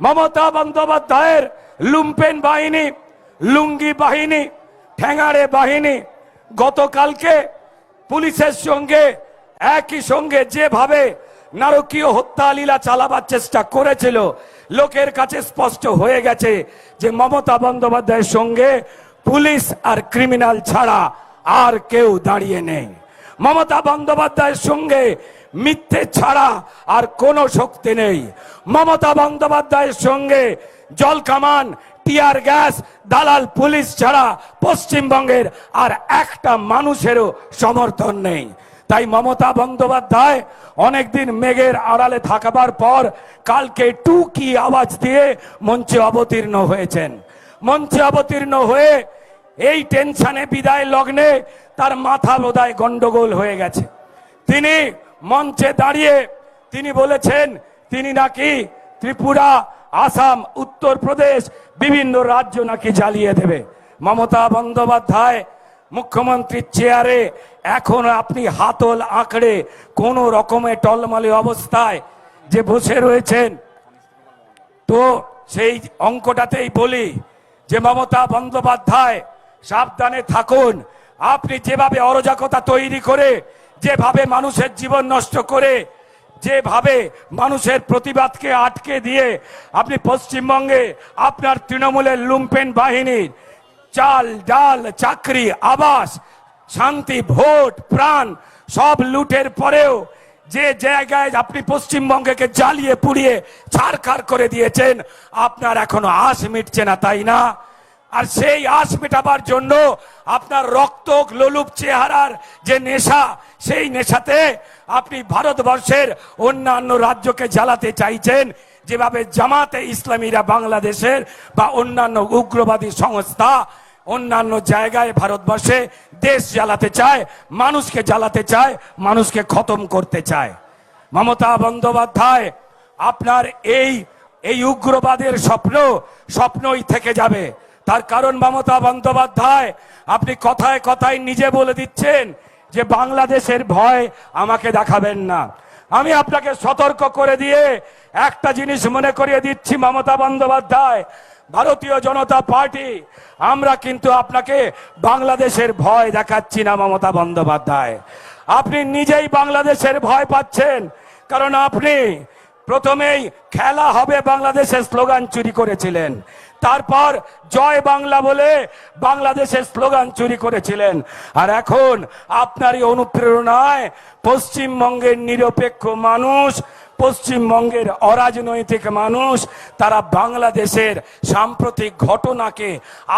মমতা বন্দ্যোপাধ্যায়ের লুম্পেন বাহিনী, লুঙ্গি বাহিনী, ঠ্যাঙাড়ে বাহিনী, গতকালকে পুলিশের সঙ্গে, একই সঙ্গে যেভাবে নারকীয় হত্যা লীলা চালাবার চেষ্টা করেছিল, লোকের কাছে স্পষ্ট হয়ে গেছে যে মমতা বন্দ্যোপাধ্যায়ের সঙ্গে পুলিশ আর ক্রিমিনাল ছাড়া আর কেউ দাঁড়িয়ে নেই। মমতা বন্দ্যোপাধ্যায়ের সঙ্গে মিথ্যে ছাড়া আর কোনো শক্তি নেই। মমতা বন্দ্যোপাধ্যায়ের সঙ্গে জল কামান, টিয়ার গ্যাস, দালাল পুলিশ ছাড়া পশ্চিমবঙ্গের আর একটা মানুষেরও সমর্থন নেই। তাই মমতা বন্দ্যোপাধ্যায় অনেকদিন মেঘের আড়ালে থাকবার পর কালকে টু কি আওয়াজ দিয়ে মঞ্চে অবতীর্ণ হয়েছেন। মঞ্চে অবতীর্ণ হয়ে এই টেনশনে বিদায় লগ্নে তার মাথা লোদায় গন্ডগোল হয়ে গেছে। তিনি মঞ্চে দাঁড়িয়ে তিনি বলেছেন, তিনি নাকি ত্রিপুরা, আসাম, উত্তরপ্রদেশ বিভিন্ন রাজ্য নাকি জ্বালিয়ে দেবে। মমতা বন্দ্যোপাধ্যায়, মুখ্যমন্ত্রীর চেয়ারে এখন আপনি হাতল আঁকড়ে কোন রকমের টলমলে অবস্থায় যে বসে রয়েছেন। তো সেই অঙ্কটাতেই বলি যে, মমতা বন্দ্যোপাধ্যায়, সাবধানে থাকুন। আপনি যেভাবে অরাজকতা তৈরি করে যেভাবে মানুষের জীবন নষ্ট করে, যেভাবে মানুষের প্রতিবাদকে আটকে দিয়ে আপনি পশ্চিমবঙ্গে আপনার তৃণমূলের লুম্পেন বাহিনীর চাল, ডাল, চাকরি, আবাস, শান্তি, ভোট, প্রাণ সব লুটের পরেও যে জায়গায় আপনি পশ্চিমবঙ্গকে জ্বালিয়ে পুড়িয়ে ছাড়খাড় করে দিয়েছেন, আপনার এখনও আশ মিটছে না, তাই না? আর সেই আশ মেটাবার জন্য আপনার রক্ত, লোলুপ, চেহারার যে নেশা, সেই নেশাতে আপনি ভারতবর্ষের অন্যান্য রাজ্যকে জ্বালাতে চাইছেন। যেভাবে জামাতে ইসলামীরা বাংলাদেশের বা অন্যান্য উগ্রবাদী সংস্থা অন্যান্য জায়গায় ভারতবর্ষে দেশ জ্বালাতে চায়, মানুষকে জ্বালাতে চায়, মানুষকে খতম করতে চায়। মমতা বন্দ্যোপাধ্যায়, আপনার এই এই উগ্রবাদের স্বপ্ন, স্বপ্নই থেকে যাবে। তার কারণ মমতা বন্দ্যোপাধ্যায়, আপনি কথায় কথায় নিজে বলে দিচ্ছেন যে বাংলাদেশের ভয় আমাকে দেখাবেন না। আমি আপনাকে সতর্ক করে দিয়ে একটা জিনিস মনে করিয়ে দিচ্ছি মমতা বন্দ্যোপাধ্যায়, ভারতীয় জনতা পার্টি, আমরা কিন্তু আপনাকে বাংলাদেশের ভয় দেখাচ্ছি না মমতা বন্দ্যোপাধ্যায়। আপনি নিজেই বাংলাদেশের ভয় পাচ্ছেন, কারণ আপনি প্রথমেই খেলা হবে বাংলাদেশের স্লোগান চুরি করেছিলেন। তারপর জয় বাংলা বলে বাংলাদেশের স্লোগান চুরি করেছিলেন। আর এখন আপনারই অনুপ্রেরণায় পশ্চিমবঙ্গের নিরপেক্ষ মানুষ, পশ্চিমবঙ্গের অরাজনৈতিক মানুষ, তারা বাংলাদেশের সাম্প্রতিক ঘটনাকে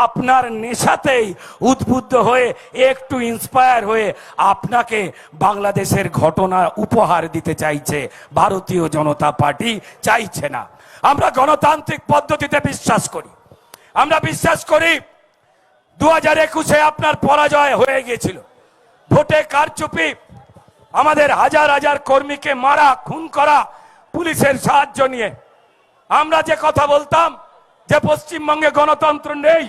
আপনার নেশাতেই উদ্বুদ্ধ হয়ে, একটু ইন্সপায়ার হয়ে আপনাকে বাংলাদেশের ঘটনা উপহার দিতে চাইছে। ভারতীয় জনতা পার্টি চাইছে না। আমরা গণতান্ত্রিক পদ্ধতিতে বিশ্বাস করি। আমরা বিশ্বাস করি দু হাজার একুশে আপনার পরাজয় হয়ে গিয়েছিল। ভোটে কারচুপি, আমাদের হাজার হাজার কর্মীকে মারা, খুন করা, পুলিশের সাহায্য নিয়ে। আমরা যে কথা বলতাম যে পশ্চিমবঙ্গে গণতন্ত্র নেই,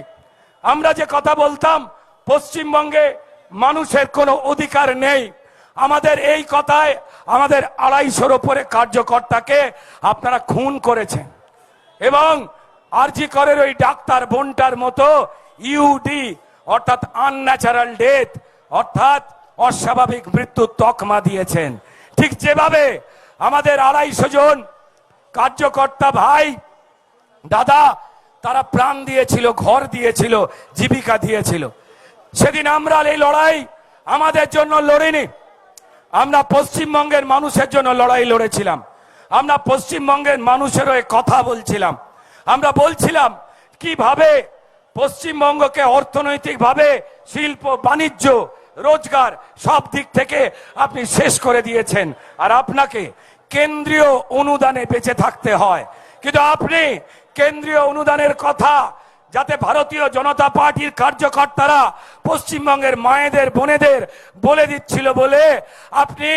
আমরা যে কথা বলতাম পশ্চিমবঙ্গে মানুষের কোনো অধিকার নেই। আমাদের এই কথায় আমাদের আড়াইশোর ওপরে কার্যকর্তাকে আপনারা খুন করেছেন। এবং আরজি করের ওই ডাক্তার বোনটার মতো ইউডি অর্থাৎ আনন্যাচারাল ডেথ অর্থাৎ অস্বাভাবিক মৃত্যু তকমা দিয়েছেন। ঠিক যেভাবে আমাদের আড়াইশো জন কার্যকর্তা ভাই, দাদা, তারা প্রাণ দিয়েছিল, ঘর দিয়েছিল, জীবিকা দিয়েছিল। সেদিন আমরা এই লড়াই আমাদের জন্য লড়িনি। আমরা পশ্চিমবঙ্গের মানুষের জন্য লড়াই লড়েছিলাম। আমরা পশ্চিমবঙ্গের মানুষের হয়ে কথা বলছিলাম। আমরা বলছিলাম, কীভাবে পশ্চিমবঙ্গকে অর্থনৈতিকভাবে শিল্প, বাণিজ্য, রোজগার সব দিক থেকে আপনি শেষ করে দিয়েছেন। আর আপনাকে কেন্দ্রীয় অনুদানে বেঁচে থাকতে হয়। কিন্তু আপনি কেন্দ্রীয় অনুদানের কথা যাতে ভারতীয় জনতা পার্টির কার্যকর্তারা পশ্চিমবঙ্গের মায়েদের, বোনেদের বলে দিচ্ছিল বলে আপনি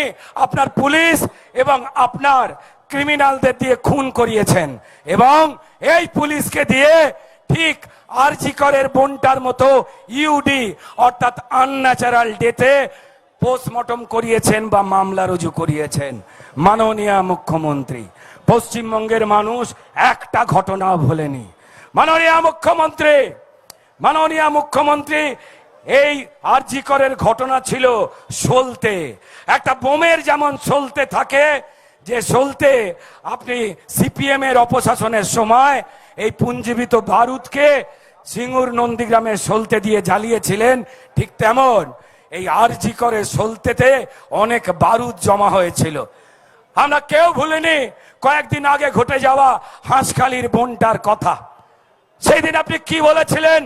আপনার পুলিশ এবং আপনার ক্রিমিনালদের দিয়ে খুন করিয়েছেন। এবং এই পুলিশকে দিয়ে ঠিক আরজি করের বোনটার মতো ইউডি, অর্থাৎ আনন্যাচারাল ডেতে পোস্টমর্টম করিয়েছেন বা মামলা রুজু করিয়েছেন। মাননীয় মুখ্যমন্ত্রী, পশ্চিমবঙ্গের মানুষ একটা ঘটনা ভোলেনি। মাননীয় মুখ্যমন্ত্রী মাননীয় মুখ্যমন্ত্রী, এই আরজিকরের ঘটনা ছিল সলতে। একটা বোমের যেমন সলতে থাকে, যে সলতে আপনি সিপিএম এর অপশাসনের সময় এই পুঞ্জীবিত বারুদকে সিঙ্গুর নন্দীগ্রামে সলতে দিয়ে জ্বালিয়েছিলেন, ঠিক তেমন এই আরজি করে সলতেতে অনেক বারুদ জমা হয়েছিল। আমরা কেউ ভুলিনি, কয়েকদিন আগে ঘটে যাওয়া হাঁসখালির বনটার কথা। সেই দিন আপনি কি বলেছিলেন?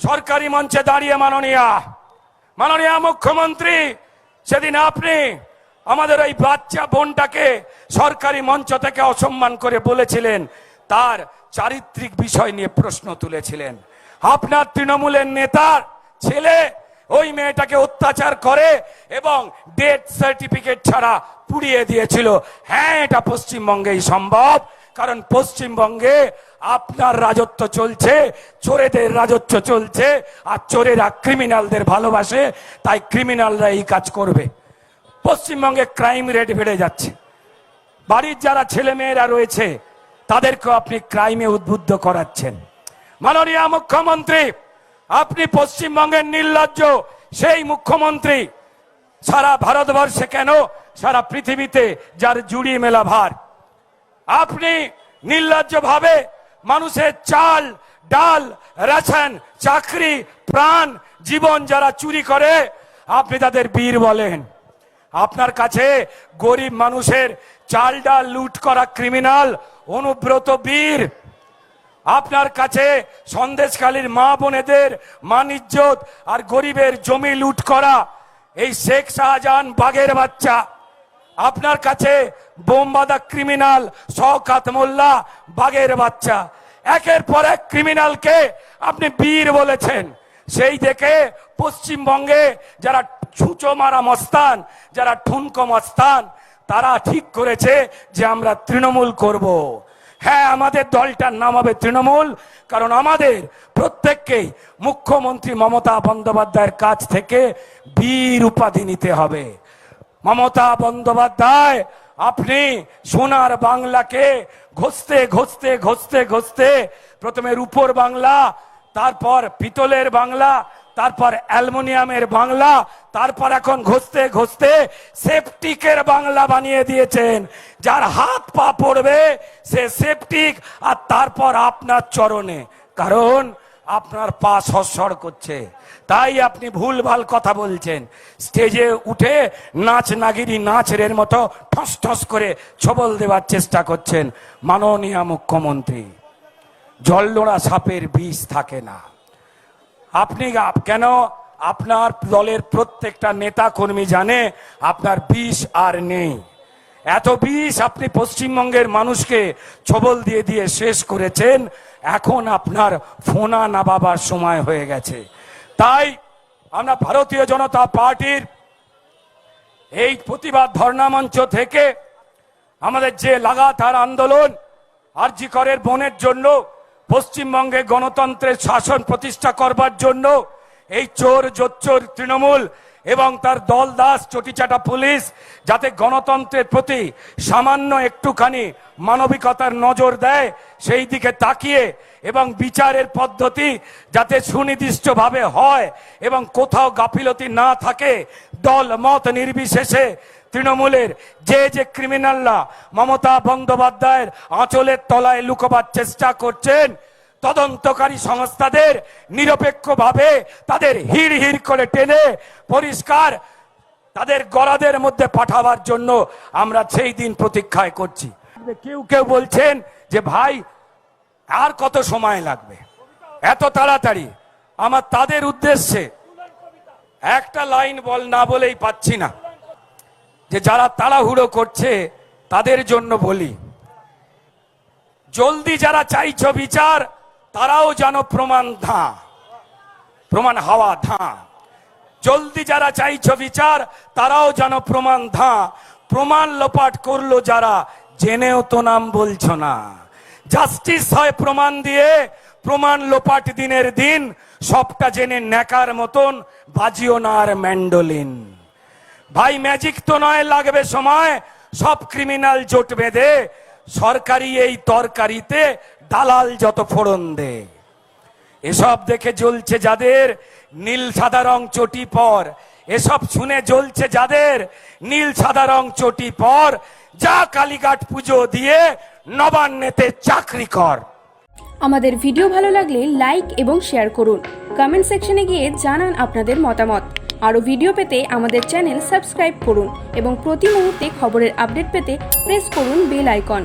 সরকারি মঞ্চে দাঁড়িয়ে মাননীয়া, মাননীয় মুখ্যমন্ত্রী, সেদিন আপনি আমাদের ওই বাচ্চা বোনটাকে সরকারি মঞ্চ থেকে অসম্মান করে বলেছিলেন, তার চারিত্রিক বিষয় নিয়ে প্রশ্ন তুলেছিলেন। আপনার তৃণমূলের নেতার ছেলে ওই মেয়েটাকে অত্যাচার করে এবং ডেথ সার্টিফিকেট ছাড়া পুড়িয়ে দিয়েছিল। হ্যাঁ এটা পশ্চিমবঙ্গেই সম্ভব, কারণ পশ্চিমবঙ্গে আপনার রাজত্ব চলছে, চোরেদের রাজত্ব চলছে, আর চোরেরা ক্রিমিনালদের ভালোবাসে, তাই ক্রিমিনালরা এই কাজ করবে। পশ্চিমবঙ্গে ক্রাইম রেট বেড়ে যাচ্ছে। বাড়ির যারা ছেলে মেয়েরা রয়েছে, তাদেরকেও আপনি ক্রাইমে উদ্বুদ্ধ করাচ্ছেন। মাননীয় মুখ্যমন্ত্রী, আপনি পশ্চিমবঙ্গের নির্লজ্জ, সেই মুখ্যমন্ত্রী, সারা ভারতবর্ষে কেন, সারা পৃথিবীতে যার জুড়ি মেলা ভার? আপনি নির্লজ্জ ভাবে মানুষের চাল, ডাল, রেশন, চাকরি, প্রাণ, জীবন যারা চুরি করে, আপনি তাদের বীর বলেন। আপনার কাছে গরিব মানুষের চাল, ডাল লুট করা ক্রিমিনাল অনুব্রত বীর। আপনার কাছে সন্দেশকালীর মা বোনেদের মানিজ্যত আর গরিবের জমি লুট করা, এই শেখ শাহজাহান বাঘের বাচ্চা। আপনার কাছে বোমবাদা ক্রিমিনাল শওকাত মোল্লা বাগের বাচ্চা। একের পর এক ক্রিমিনালকে আপনি বীর বলেছেন। সেই দেখে পশ্চিমবঙ্গে যারা ছুঁচো মারা মস্তান, যারা ঠুনকো মস্তান, তারা ঠিক করেছে যে আমরা তৃণমূল করব। হ্যাঁ আমাদের দলটার নাম হবে তৃণমূল, কারণ আমাদের প্রত্যেককেই মুখ্যমন্ত্রী মমতা বন্দ্যোপাধ্যায়ের কাছ থেকে বীর উপাধি নিতে হবে। মমতা বন্দ্যোপাধ্যায়, আপনি সোনার বাংলাকে ঘষতে ঘষতে ঘষতে ঘষতে প্রথমে রূপোর বাংলা, তারপর পিতলের বাংলা, তারপর অ্যালুমিনিয়ামের বাংলা, তারপর এখন ঘষতে ঘষতে সেপটিকের বাংলা বানিয়ে দিয়েছেন। যার হাত পা পড়বে, সে সেপটিক, আর তারপর আপনার চরণে। কারণ আপনার পা সরসর করছে। তাই আপনি ভুলভাল কথা বলছেন। স্টেজে উঠে নাচ নাগিরি নাচের মতো ঠস ঠস করে ছবল দেওয়ার চেষ্টা করছেন মাননীয় মুখ্যমন্ত্রী। জলনোড়া সাপের বিষ থাকে না। আপনি কেন? আপনার দলের প্রত্যেকটা নেতা কর্মী জানে আপনার বিষ আর নেই। এত বিষ আপনি পশ্চিমবঙ্গের মানুষকে ছবল দিয়ে দিয়ে শেষ করেছেন, এখন আপনার ফোনা নাবাবার সময় হয়ে গেছে। তাই আমরা ভারতীয় জনতা পার্টির এই প্রতিবাদ ধর্ণা মঞ্চ থেকে আমাদের যে লাগাতার আন্দোলন আরজি করের বনের জন্য, পশ্চিমবঙ্গে গণতন্ত্রের শাসন প্রতিষ্ঠা করবার জন্য, এই চোর জোচ্চোর তৃণমূল এবং তার দল দাস, চটিচাটা পুলিশ, যাতে গণতন্ত্রের প্রতি সামান্য একটুখানি মানবিকতার নজর দেয়, সেই দিকে তাকিয়ে এবং বিচারের পদ্ধতি যাতে সুনির্দিষ্টভাবে হয় এবং কোথাও গাফিলতি না থাকে, দল মত নির্বিশেষে তৃণমূলের যে যে ক্রিমিনালরা মমতা বন্দ্যোপাধ্যায়ের আঁচলের তলায় লুকোবার চেষ্টা করছেন তদন্তকারী সংস্থাদের নিরপেক্ষভাবে তাদের হিড় হিড় করে টেনে পরিষ্কার তাদের গলাদের মধ্যে পাঠাবার জন্য আমরা সেই দিন প্রতীক্ষায় করছি। কেউ কেউ বলছেন যে, ভাই, আর কত সময় লাগবে? এত তাড়াতাড়ি। আমার তাদের উদ্দেশ্যে একটা লাইন বল না বলেই পাচ্ছি না। যে, যারা তাড়াহুড়ো করছে, তাদের জন্য বলি। জলদি যারা চাইছ বিচার তারাও যেন প্রমাণ ধা, প্রমাণ হাওয়া ধা। জলদি যারা চাইছ বিচার, তারাও যেন প্রমাণ ধা। প্রমাণ লোপাট করল যারা, জেনেও তো নাম বলছ না। জাস্টিস হয় প্রমাণ দিয়ে, প্রমাণ লোপাট দিনের দিন, সবটা জেনে নেকার মতন বাজিও না আর ম্যান্ডোলিন। ভাই, ম্যাজিক তো নয়, লাগবে সময়, সব ক্রিমিনাল জোট বেঁধে, সরকারি এই তরকারিতে দালাল যত ফোড়ন দে। এসব দেখে জ্বলছে যাদের নীল সাদা রং চটি পর। এসব শুনে জ্বলছে যাদের নীল সাদা রং চটি পর। যা কালীঘাট পুজো দিয়ে নবান্নেতে চাকরি কর। আমাদের ভিডিও ভালো লাগলে লাইক এবং শেয়ার করুন। কমেন্ট সেকশনে গিয়ে জানান আপনাদের মতামত। আরও ভিডিও পেতে আমাদের চ্যানেল সাবস্ক্রাইব করুন এবং প্রতি মুহূর্তে খবরের আপডেট পেতে প্রেস করুন বেল আইকন।